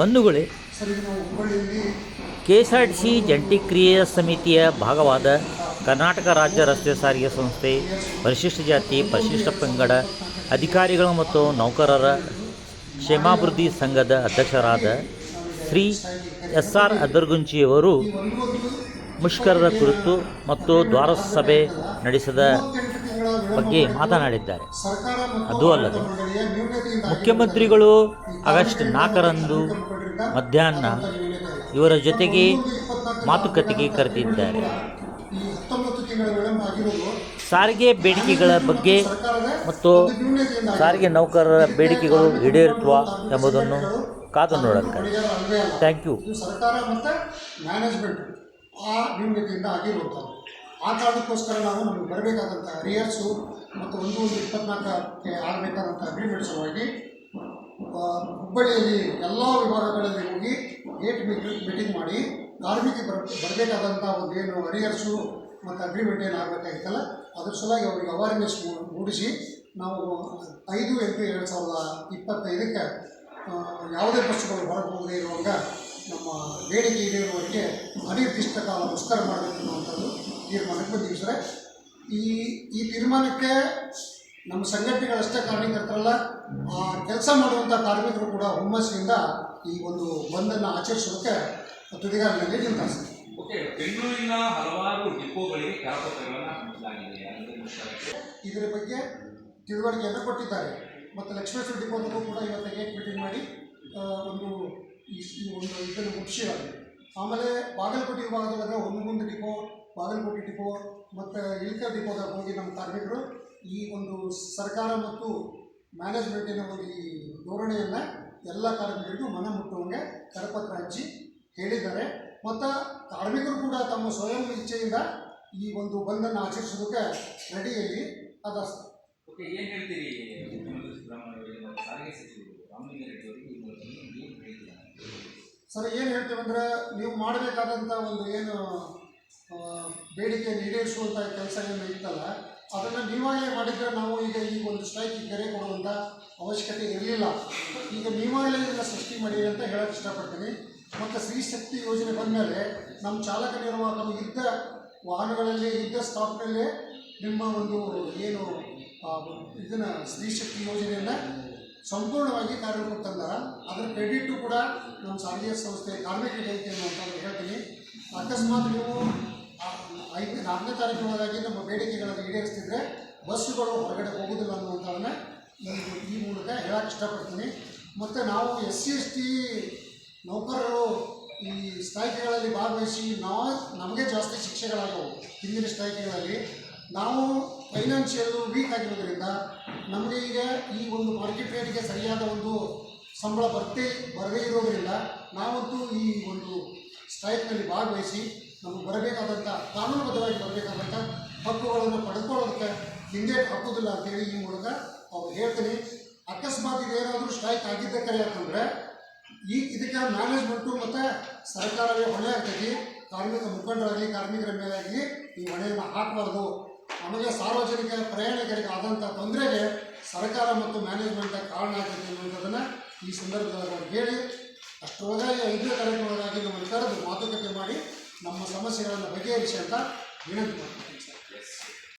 ಬಂಧುಗಳೇ K S R T C ಜಂಟಿ ಕ್ರಿಯಾ ಸಮಿತಿಯ ಭಾಗವಾದ ಕರ್ನಾಟಕ ರಾಜ್ಯ ರಸ್ತೆ ಸಾರಿಗೆ ಸಂಸ್ಥೆ, ಪರಿಶಿಷ್ಟ ಜಾತಿ, ಪರಿಶಿಷ್ಟ ಪಂಗಡ, ಅಧಿಕಾರಿಗಳು ಮತ್ತು ನೌಕರರ ಕ್ಷೇಮಾಭಿವೃದ್ಧಿ ಸಂಘದ ಅಧ್ಯಕ್ಷರಾದ ಶ್ರೀ ಎಸ್ ಆರ್ ಅದರ್ಗುಂಚಿಯವರು ಮುಷ್ಕರದ ಕುರಿತು ಮತ್ತು ದ್ವಾರಸಭೆ ನಡೆಸಿದ ಬಗ್ಗೆ ಮಾತನಾಡಿದ್ದಾರೆ. ಅದು ಅಲ್ಲದೆ ಮುಖ್ಯಮಂತ್ರಿಗಳು ಆಗಸ್ಟ್ ನಾಲ್ಕರಂದು ಮಧ್ಯಾಹ್ನ ಇವರ ಜೊತೆಗೆ ಮಾತುಕತೆಗೆ ಕರೆದಿದ್ದಾರೆ. ಸಾರಿಗೆ ಬೇಡಿಕೆಗಳ ಬಗ್ಗೆ ಮತ್ತು ಸಾರಿಗೆ ನೌಕರರ ಬೇಡಿಕೆಗಳು ಈಡೇರುತ್ತವಾ ಎಂಬುದನ್ನು ಕಾದು ಅಲ್ಲ. ಥ್ಯಾಂಕ್ ಯು ಸರ್ಕಾರ ಮತ್ತು ಮ್ಯಾನೇಜ್ಮೆಂಟ್ ಆ ನ್ಯೂನತೆಯಿಂದ ಆಗಿರುವಂಥದ್ದು. ಆ ಕಾರಣಕ್ಕೋಸ್ಕರ ನಾವು ನಮಗೆ ಬರಬೇಕಾದಂಥ ಹರಿಯರ್ಸು ಮತ್ತು ಒಂದು ಒಂದು ಇಪ್ಪತ್ನಾಲ್ಕಕ್ಕೆ ಆಗಬೇಕಾದಂಥ ಅಗ್ರಿಮೆಂಟ್ ಸಲುವಾಗಿ ಹುಬ್ಬಳ್ಳಿಯಲ್ಲಿ ಎಲ್ಲ ವಿಭಾಗಗಳಲ್ಲಿ ಹೋಗಿ ಗೇಟ್ ಮೀಟಿಂಗ್ ಮಾಡಿ ಕಾರ್ಮಿಕ ಬರ, ಬರಬೇಕಾದಂಥ ಒಂದು ಏನು ಅರಿಯರ್ಸು ಮತ್ತು ಅಗ್ರಿಮೆಂಟ್ ಏನು ಆಗಬೇಕಾಗಿತ್ತಲ್ಲ ಅದ್ರ ಸಲುವಾಗಿ ಅವರಿಗೆ ಅವೇರ್ನೆಸ್ ಮೂಡಿಸಿ ನಾವು ಐದು ಎಂಟು ಎರಡು ಸಾವಿರದ ಇಪ್ಪತ್ತೈದಕ್ಕೆ ಯಾವುದೇ ಬಸ್ಸುಗಳು ಹೊರಗೆ ಹೋಗದೇ ಇರುವಾಗ ನಮ್ಮ ಬೇಡಿಕೆ ಈಡೇರುವವರೆಗೆ ಅನಿರ್ದಿಷ್ಟ ಕಾಲ ಮುಷ್ಕರ ಮಾಡಬೇಕು ತೀರ್ಮಾನಕ್ಕೆ ಬಂದಿವಿ ಸರ್. ಈ ಈ ತೀರ್ಮಾನಕ್ಕೆ ನಮ್ಮ ಸಂಘಟನೆಗಳಷ್ಟೇ ಕಾರಣೀಕರ್ತರಲ್ಲ ಆ ಕೆಲಸ ಮಾಡುವಂಥ ಕಾರ್ಮಿಕರು ಕೂಡ ಹುಮ್ಮಸ್ಸಿನಿಂದ ಈ ಒಂದು ಬಂದನ್ನು ಆಚರಿಸೋದಕ್ಕೆ ತುದಿಗಾರಿನಲ್ಲಿ ನಿಂತಾರೆ ಸರ್. ಓಕೆ ಬೆಂಗಳೂರಿನ ಹಲವಾರು ಡಿಪೋಗಳಿಗೆ ಕರಪತ್ರಗಳನ್ನು ಹಂಚಲಾಗಿದೆ ಇದರ ಬಗ್ಗೆ ತಿಳುವಳಿಕೆಯನ್ನು ಕೊಟ್ಟಿದ್ದಾರೆ. ಮತ್ತು ಲಕ್ಷ್ಮೇಶ್ವರ ಡಿಪೋದಲ್ಲೂ ಕೂಡ ಇವತ್ತು ಗೇಟ್ ಮೀಟಿಂಗ್ ಮಾಡಿ ಒಂದು ಈ ಈ ಒಂದು ಇದನ್ನು ಮುಗಿಸಿದ್ದಾರೆ ಆಮೇಲೆ ಬಾಗಲಕೋಟೆ ವಿಭಾಗದೊಳಗೆ ಹುನಗುಂದ ಡಿಪೋ ಬಾಗಲಕೋಟೆ ಡಿಪೋ ಮತ್ತು ಇಳಿಕ ಡಿಪೋದಾಗ ಹೋಗಿ ನಮ್ಮ ಕಾರ್ಮಿಕರು ಈ ಒಂದು ಸರ್ಕಾರ ಮತ್ತು ಮ್ಯಾನೇಜ್ಮೆಂಟಿನ ಒಂದು ಈ ಧೋರಣೆಯನ್ನು ಎಲ್ಲ ಕಾರ್ಮಿಕರಿಗೂ ಮನ ಮುಟ್ಟುವಂಗೆ ಕರಪತ್ರ ಹಚ್ಚಿ ಹೇಳಿದ್ದಾರೆ. ಮತ್ತು ಕಾರ್ಮಿಕರು ಕೂಡ ತಮ್ಮ ಸ್ವಯಂ ಇಚ್ಛೆಯಿಂದ ಈ ಒಂದು ಬಂದನ್ನು ಆಚರಿಸೋದಕ್ಕೆ ರೆಡಿಯಲ್ಲಿ ಓಕೆ ಏನು ಹೇಳ್ತೀರಿ? ಸಿದ್ದರಾಮಯ್ಯ ಸಾರಿಗೆ ಸಚಿವರು ರಾಮಲಿಂಗಾರೆಡ್ಡಿ ಅವರಿಗೆ ಈ ಮೂಲಕ ಏನು ಹೇಳ್ತೀರಾ ಸರ್, ಏನು ಹೇಳ್ತೇವೆ ಅಂದರೆ ನೀವು ಮಾಡಬೇಕಾದಂಥ ಒಂದು ಏನು ಬೇಡಿಕೆ ಈಡೇರಿಸುವಂಥ ಕೆಲಸ ಏನು ಇತ್ತಲ್ಲ, ಅದನ್ನು ನೀವಾಗಲೇ ಮಾಡಿದರೆ ನಾವು ಈಗ ಈ ಒಂದು ಸ್ಟ್ರೈಕ್ ಕರೆ ಕೊಡುವಂಥ ಅವಶ್ಯಕತೆ ಇರಲಿಲ್ಲ. ಈಗ ನೀವಾಗಲೇ ಇದನ್ನು ಸೃಷ್ಟಿ ಮಾಡಿ ಅಂತ ಹೇಳಕ್ಕೆ ಇಷ್ಟಪಡ್ತೀನಿ. ಮತ್ತು ಸ್ತ್ರೀ ಶಕ್ತಿ ಯೋಜನೆ ಬಂದಮೇಲೆ ನಮ್ಮ ಚಾಲಕ ನಿರ್ವಾಹಕರು ಇದ್ದ ವಾಹನಗಳಲ್ಲಿ, ಇದ್ದ ಸ್ಟಾಕ್ನಲ್ಲೇ ನಿಮ್ಮ ಒಂದು ಏನು ಇದನ್ನು ಸ್ತ್ರೀ ಶಕ್ತಿ ಯೋಜನೆಯನ್ನು ಸಂಪೂರ್ಣವಾಗಿ ಕಾರ್ಯರೂಪಕ್ಕೆ ತಂದಾರ ಅದರ ಕ್ರೆಡಿಟು ಕೂಡ ನಮ್ಮ ಸಾರಿಗೆ ಸಂಸ್ಥೆ ಕಾರ್ಮಿಕ ಇಲಾಖೆ ಅಂತ ಹೇಳ್ತೀನಿ. ಅಕಸ್ಮಾತ್ ನೀವು ಐದು, ನಾಲ್ಕನೇ ತಾರೀಕಿನೊಳಗಾಗಿ ನಮ್ಮ ಬೇಡಿಕೆಗಳನ್ನು ಈಡೇರಿಸ್ತಿದ್ರೆ ಬಸ್ಸುಗಳು ಹೊರಗಡೆ ಹೋಗೋದಿಲ್ಲ ಅನ್ನುವಂಥದ್ದನ್ನ ನನಗೆ ಈ ಮೂಲಕ ಹೇಳಕ್ಕೆ ಇಷ್ಟಪಡ್ತೀನಿ. ಮತ್ತು ನಾವು ಎಸ್ ಸಿ, ಎಸ್ ಟಿ ನೌಕರರು ಈ ಸ್ಟ್ರೈಕ್ಗಳಲ್ಲಿ ಭಾಗವಹಿಸಿ ನಾವು ನಮಗೆ ಜಾಸ್ತಿ ಶಿಕ್ಷೆಗಳಾಗವು ಹಿಂದಿನ ಸ್ಟ್ರೈಕ್ಗಳಲ್ಲಿ. ನಾವು ಫೈನಾನ್ಷಿಯಲ್ ವೀಕ್ ಆಗಿರೋದ್ರಿಂದ ನಮಗೆ ಈಗ ಈ ಒಂದು ಮಾರ್ಕೆಟ್ ರೇಟ್ಗೆ ಸರಿಯಾದ ಒಂದು ಸಂಬಳ ಬರ್ತೇ, ಬರದೇ ಇರೋದ್ರಿಂದ ನಾವಂತೂ ಈ ಒಂದು ಸ್ಟ್ರೈಕ್ನಲ್ಲಿ ಭಾಗವಹಿಸಿ ನಮಗೆ ಬರಬೇಕಾದಂಥ, ಕಾನೂನುಬದ್ಧವಾಗಿ ಬರಬೇಕಾದಂಥ ಹಕ್ಕುಗಳನ್ನು ಪಡೆದುಕೊಳ್ಳೋದಕ್ಕೆ ಹಿಂದೆ ಹಾಕೋದಿಲ್ಲ ಅಂತೇಳಿ ಈ ಮೂಲಕ ಅವ್ರು ಹೇಳ್ತೀನಿ. ಅಕಸ್ಮಾತ್ ಇದೇನಾದರೂ ಸ್ಟ್ರೈಕ್ ಆಗಿದ್ದ ಯಾಕಂದರೆ ಈ ಇದಕ್ಕೆ ಮ್ಯಾನೇಜ್ಮೆಂಟು ಮತ್ತು ಸರ್ಕಾರವೇ ಹೊಣೆ ಆಗ್ತೈತಿ. ಕಾರ್ಮಿಕ ಮುಖಂಡರಾಗಿ ಕಾರ್ಮಿಕರ ಮೇಲೆ ಆಗಲಿ ಈ ಹೊಣೆಯನ್ನು ಹಾಕಬಾರ್ದು. ಆಮೇಲೆ ಸಾರ್ವಜನಿಕ ಪ್ರಯಾಣಿಕರಿಗೆ ಆದಂಥ ತೊಂದರೆಗೆ ಸರ್ಕಾರ ಮತ್ತು ಮ್ಯಾನೇಜ್ಮೆಂಟ್ ಕಾರಣ ಆಗಿದೆ ಅನ್ನುವಂಥದ್ದನ್ನು ಈ ಸಂದರ್ಭದಲ್ಲಿ ಹೇಳಿ ಅಷ್ಟರೊಳಗಾಗಿ ಐದನೇ ತಾರೀಕಿನೊಳಗಾಗಿ ನಮ್ಮನ್ನು ಕರೆದು ಮಾತುಕತೆ ಮಾಡಿ ನಮ್ಮ ಸಮಸ್ಯೆಗಳನ್ನು ಬಗೆಹರಿಸಿ ಅಂತ ವಿನಂತಿ